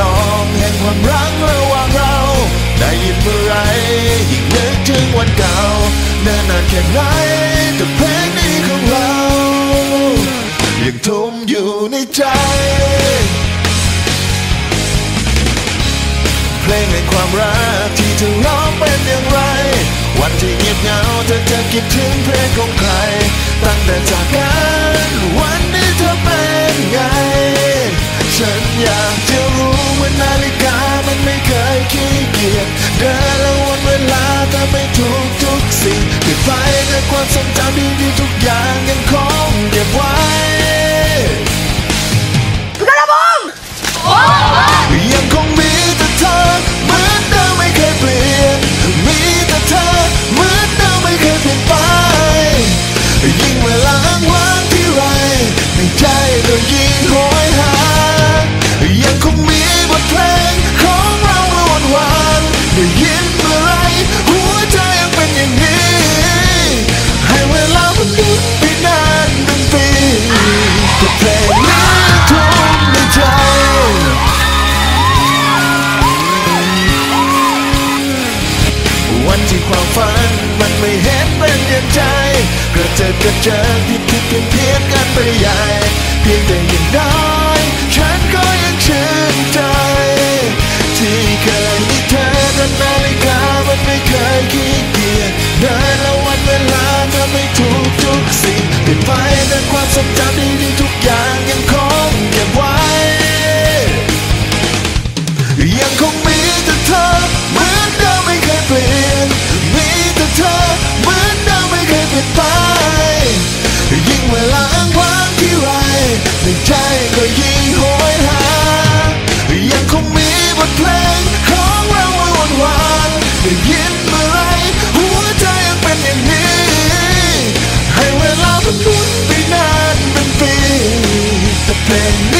นองแห่งความรักระหว่างเรา ได้ยินเมื่อไรยิ่งนึกถึงวันเก่าเนิ่นนานแค่ไหนแต่เพลงนี้ของเรา ยังทุ่มอยู่ในใจ เพลงแห่งความรักที่เธอร้องเป็นอย่างไร วันที่เงียบเหงาเธอจะคิดถึงเพลงของใคร ตั้งแต่จากกันวันนี้เธอเป็นไง ฉันอยากจะ นาฬิกามันไม่เคยขี้เกียจเดินและวันเวลาแต่ไม่ทุกทุกสิ่งปิดไฟแต่ความทรงจำดีๆทุกอย่างยังคงเก็บไว้ ได้ยินเมื่อไรหัวใจยังเป็นอย่างนี้ ให้เวลามันหมุนไปนานเป็นปีแต่เพลงนี้ทุ่มในใจวันที่ความฝันมันไม่เห็นเป็นอย่างใจกระเจิดกระเจิงผิดผิดเพี้ยนเพี้ยนกันไปใหญ่ เพียงแต่อย่างน้อ เวลาอ้างว้างที่ไรในใจก็ยิ่งโหยหา ยังคงมีบทเพลงของเราวันวานได้ยินเมื่อไรหัวใจยังเป็นอย่างนี้ ให้เวลามันหมุนไปนานเป็นปีแต่เพลง